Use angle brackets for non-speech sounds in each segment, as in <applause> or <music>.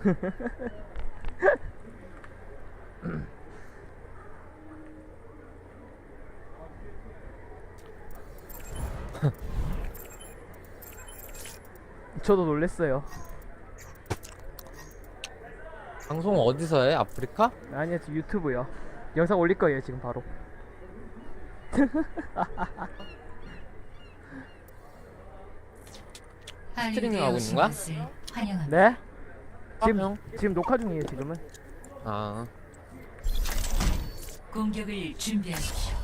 <laughs> 저도 놀랬어요. 방송 어디서 해? 아프리카? 아니요, 지금 유튜브요. 영상 올릴 거예요, 지금 바로. <laughs> 스트리밍 하고 있는 거야? 환영합니다. 네? 지금? 지금 녹화 중이에요, 지금은. 아 공격을 준비하십시오.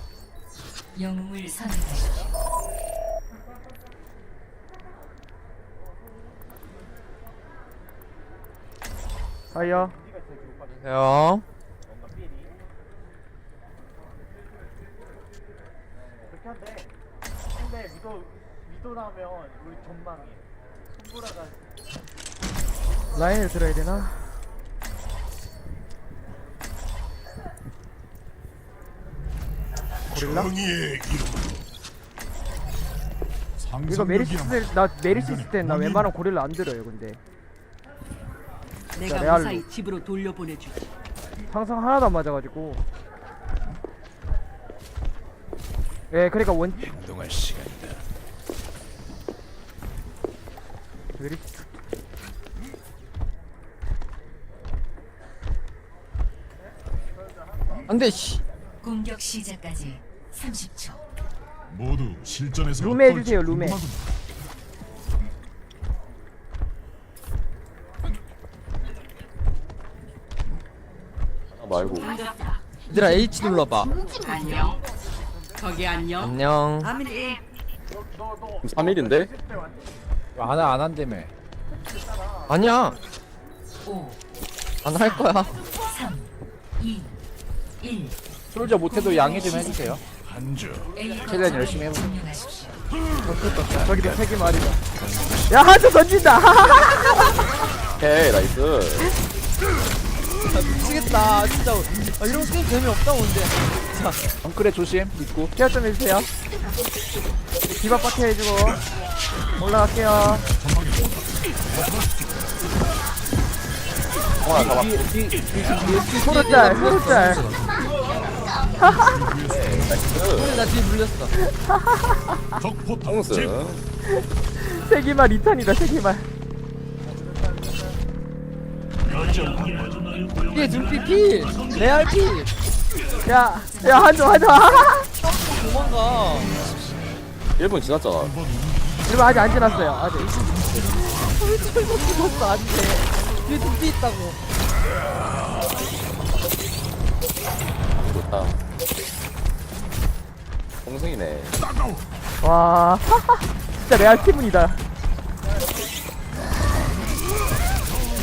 영웅을 선택하십시오. 하여. 형 그렇게 한데 근데 위도 위도 나면 우리 전망이 손보라가 라인을 들어야 되나? 고릴라? 이거 메리시스 나 메리시스 때나 웬만하면 고릴라 안 들어요, 근데. 내가 레알로. 무사히 집으로 돌려보내주지. 항상 하나도 안 맞아가지고. 예, 그러니까 원 행동할 시간이다 메리시 안돼 씨 공격 시작까지 30초. 모두 실전에서 룸에 어떨지 해주세요, 룸에. 궁금하군. 얘들아 H 눌러봐 안녕. 거기 안녕. 안녕 아밀이 3일인데? 안안 한다며 아니야 5, 안 할 거야 3, 2, 1. 솔저 못해도 양해 좀 해주세요 최대한 열심히 해보자. 점령하십시오. 저기 세기 말이다. 야, 한쪽 던진다. 오케이 나이스 미치겠다 진짜 아, 이런 게임 재미없다 오는데 엉클에 조심 믿고 케어 좀 해주세요. 디바 파티 해주고 올라갈게요. 어 잡았어 소로 짤, 소로 짤. 나 뒤에 물렸어 홍스 세기말 2탄이다, 세기말. 뒤에 눈빛 피 레알 피 야, 야, 한쪽, 한쪽. 도망가 1분 지났잖아 이거 아직 안 지났어요, 아직. 죽었어 안 돼 뒤에 눈빛 있다고 좋다 동생이네 와, <laughs> 진짜 레알 팀문이다.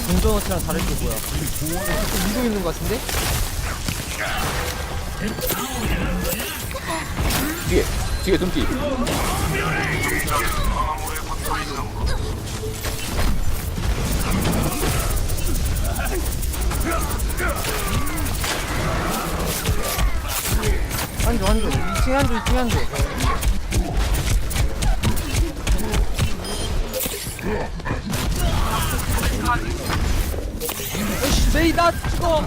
공정어치랑 다를 게 뭐야 위로 있는 거 같은데? 뒤에 뒤에 둠피 한조 한조 2층 한조 2층 한조 에이씨 메이 나 죽어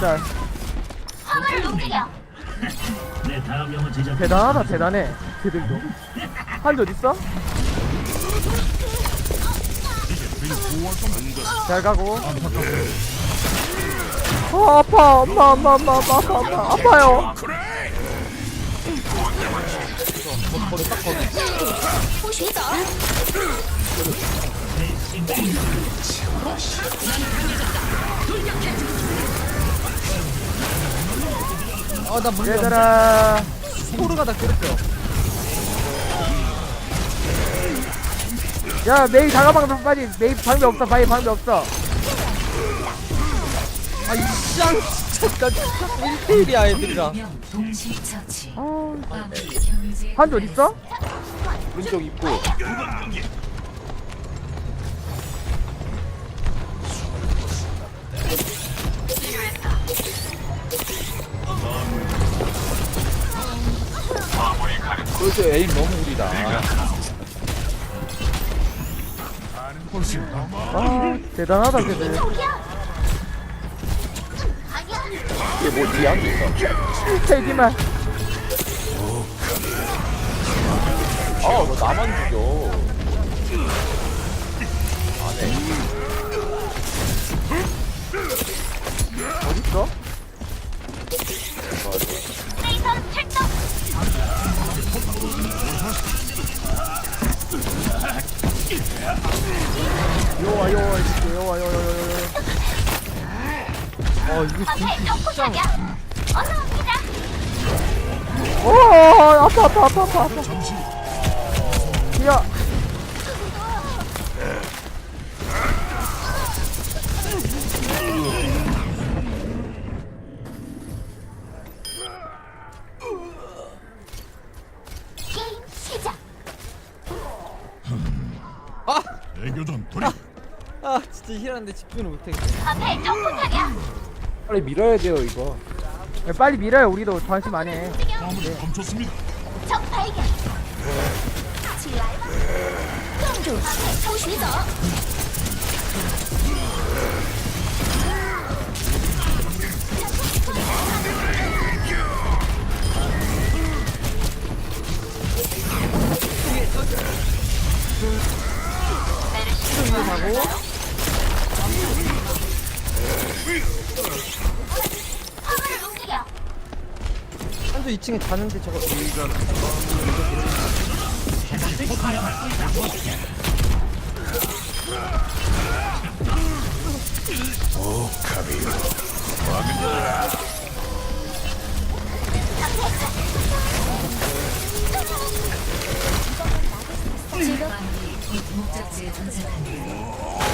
짤. 대단하다, 대단해. 걔들도. 한조 어딨어? 잘 가고. 아, 아파 아파 아파 아파 아파 아파. 아파요. 아나 물려 얘들아. 토르가 다 괴롭혀 야, 메이 다가방도 빠지. 메이 방비 없어, 바이 방비 없어. 아이 쌍 진짜 나 진짜 1대1이야 애들이랑 명 동시 처치. 아, 화물 경제. 한조 어딨어? 오른쪽 입구 그렇죠 에임 너무 구리다 아 대단하다 걔들 이게 뭐 뒤에 한개 있어 세기만. 아너 나만 죽여. 어딨어? 요와 요와 이거 요와 요와 요와 요와 어 이거 진짜 오 아파 아파 아파 아파 아파 잠시 야 아 진짜 힐하는데 집중을 못하겠어 빨리 밀어야 돼요 이거. 야, 빨리 밀어요 우리도. 관심 안해. 화물을 멈췄습니다 한조 2층에 자는데 저거.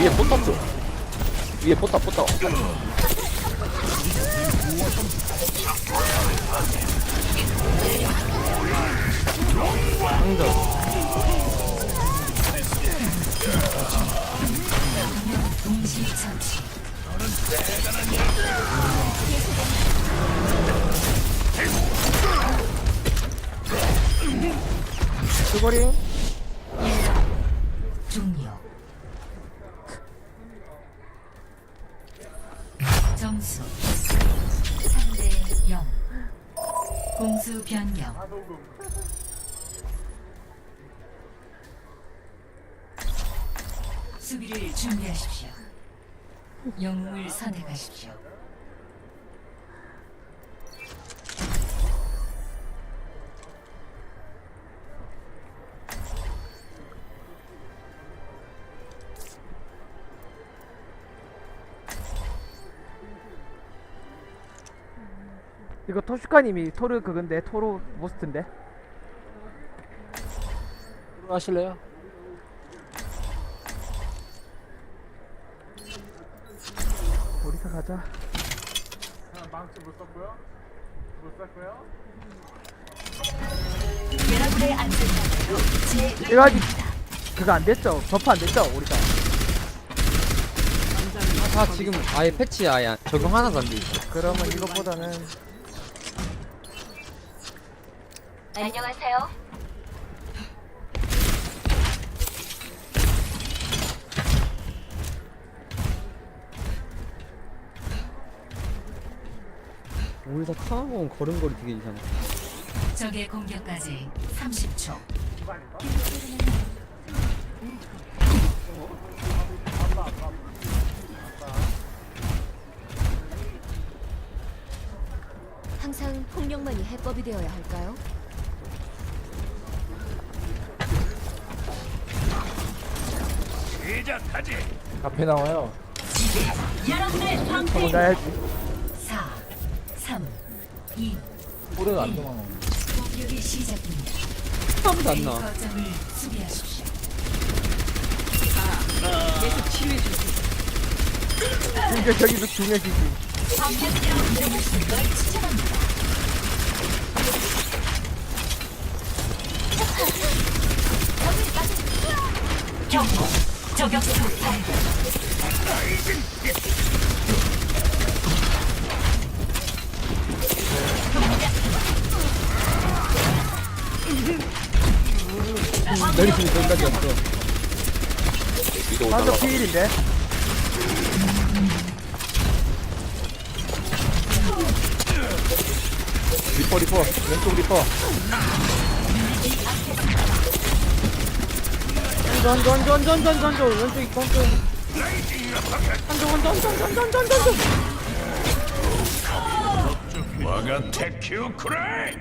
위에 포탑 줘 위에 포탑 포탑 처치. 수고링 수비를 준비하십시오. 영웅을 선택하십시오. 이거 토슈카님이 토르 그건데 토로 모스트인데 하실래요? 우리사 가자 망치 못 썼고요 못 썼고요 이거 아직 그거 안 됐죠? 버프 안 됐죠? 우리가 다 지금 아예 패치 아예 안- 적용 하나도 안돼 있어 그러면 이것보다는 안녕하세요. 오히려 카운공 걸음걸이 되게 이상해. 적의 공격까지 30초. 항상 폭력만이 해법이 되어야 할까요? 앞에 나와요. 나야지. 4, 3, 2, 볼은 안 도망가 공격이 시작됩니다. 아무도 안 나와. 거점을 수비하십시오. 이제 저기서 중요해지지 경고. 저격수 발견. 내리실 생각이 없어 위도 한쪽 날라가 피일인데 리퍼 리퍼. 왼쪽 리퍼. 한조 한조 한조 한조 한조 한조 왼쪽 있고 한조 한조 한조 한조 한조 한조 한조 한조 와가 테큐 크레이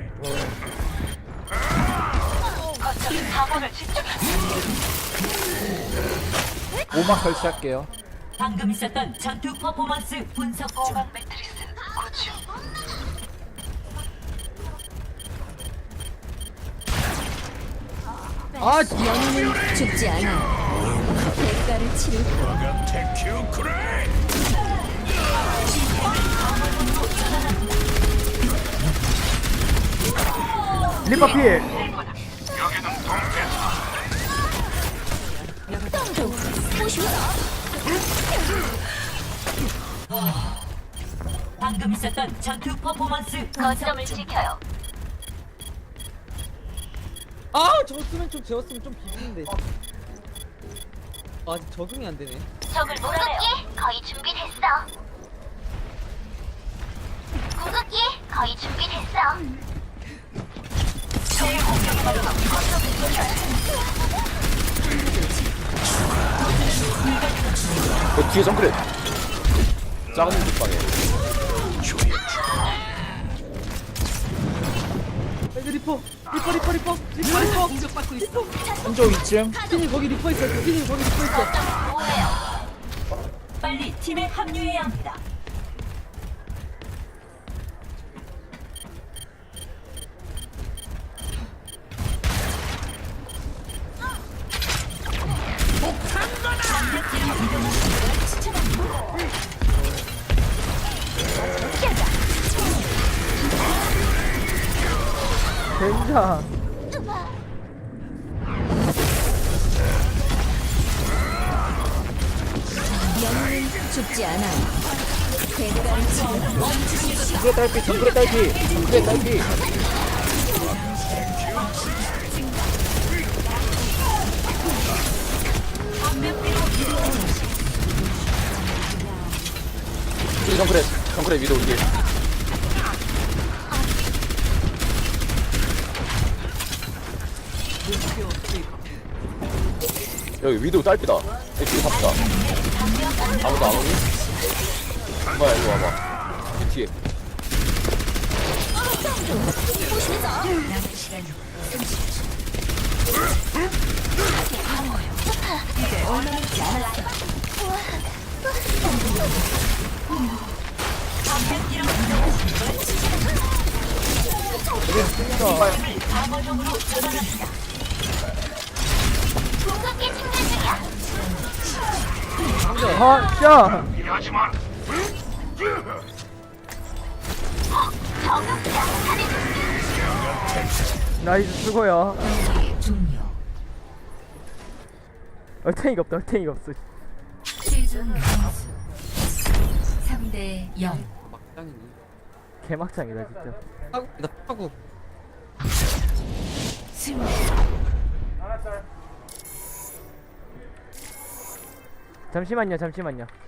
오막 설치할게요. 방금 있었던 전투 퍼포먼스 분석 중. 매트리 아 영웅은 죽지 않아. 대가를 치를 거야. 리퍼 피일 방금 있었던 전투 퍼포먼스 거점을 지켜요. 아 쓰면 좀 재웠으면 좀 비비는데 아 아직 적응이 안 되네 적을 몰아내요. 거의 준비됐어. 궁극기 거의 준비됐어. 그 뒤에 정크레 작은 뒷방에 여기 리퍼 리퍼 리퍼 리퍼 리퍼 리퍼 공격받고 있어. 한쪽 2층 피님 거기 리퍼 있어 피님 거기 리퍼 있어 빨리 팀에 합류해야 합니다. 진짜. 영웅은 죽지 않아. 대가를 딸피, 정글의 딸피, 정글의 딸피. 정글의 정글의 위도 올게. 여기 위도 딸피다. 여기 뒤에 갑시다. 아무도 안 오니? 뭐야 이거 와봐. 이 뒤에 나이스 수고요. 얼탱이가 없다 얼탱이가 없어 최종 점수 3대 0. 막장이네 개막장이다 진짜 하고 나 하고 승리. 잠시만요 잠시만요